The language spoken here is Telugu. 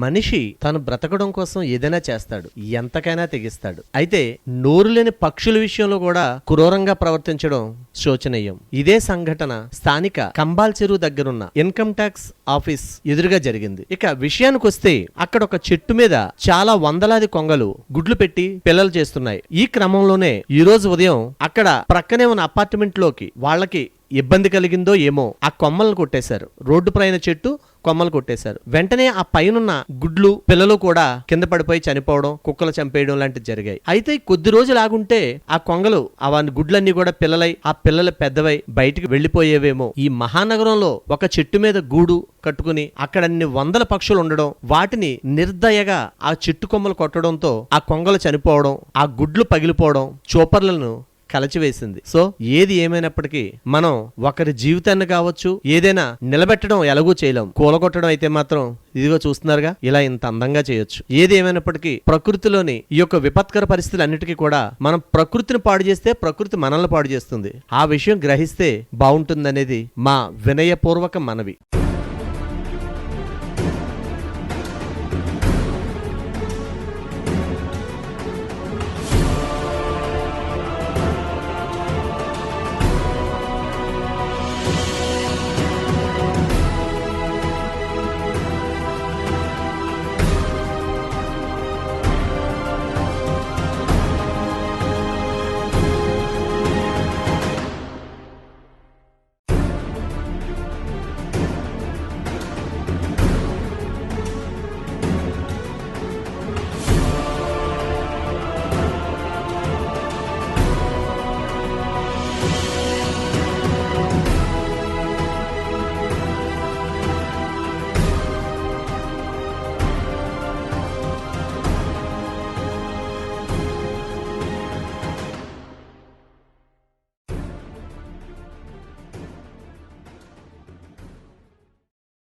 మనిషి తను బ్రతకడం కోసం ఏదైనా చేస్తాడు ఎంతకైనా తెగిస్తాడు. అయితే నోరు లేని పక్షుల విషయంలో కూడా క్రూరంగా ప్రవర్తించడం శోచనీయం. ఇదే సంఘటన స్థానిక కంబాల్ చెరువు దగ్గరున్న ఇన్కమ్ ట్యాక్స్ ఆఫీస్ ఎదురుగా జరిగింది. ఇక విషయానికి వస్తే అక్కడ ఒక చెట్టు మీద చాలా వందలాది కొంగలు గుడ్లు పెట్టి పిల్లలు చేస్తున్నాయి. ఈ క్రమంలోనే ఈ రోజు ఉదయం అక్కడ ప్రక్కనే ఉన్న అపార్ట్మెంట్లోకి వాళ్ళకి ఇబ్బంది కలిగిందో ఏమో ఆ కొమ్మలను కొట్టేశారు. రోడ్డు పైన చెట్టు కొమ్మలు కొట్టేశారు. వెంటనే ఆ పైనున్న గుడ్లు పిల్లలు కూడా కింద పడిపోయి చనిపోవడం కుక్కలు చంపేయడం లాంటివి జరిగాయి. అయితే కొద్ది రోజులు ఆగుంటే ఆ కొంగలు ఆ గుడ్లన్నీ కూడా పిల్లలై ఆ పిల్లలు పెద్దవై బయటికి వెళ్ళిపోయేవేమో ఈ మహానగరంలో ఒక చెట్టు మీద గూడు కట్టుకుని అక్కడ అన్ని వందల పక్షులు ఉండడం వాటిని నిర్దయగా ఆ చెట్టు కొమ్మలు కొట్టడంతో ఆ కొంగలు చనిపోవడం ఆ గుడ్లు పగిలిపోవడం చూపర్లను కలచివేసింది. సో ఏది ఏమైనప్పటికీ మనం ఒకరి జీవితాన్ని కావచ్చు ఏదైనా నిలబెట్టడం ఎలాగూ చేయలేం. కూలగొట్టడం అయితే మాత్రం ఇదిగో చూస్తున్నారుగా ఇలా ఇంత అందంగా చేయొచ్చు. ఏది ఏమైనప్పటికీ ప్రకృతిలోని ఈ యొక్క విపత్కర పరిస్థితులన్నిటికీ కూడా మనం ప్రకృతిని పాడు చేస్తే ప్రకృతి మనల్ని పాడు చేస్తుంది. ఆ విషయం గ్రహిస్తే బాగుంటుందనేది మా వినయపూర్వక మనవి.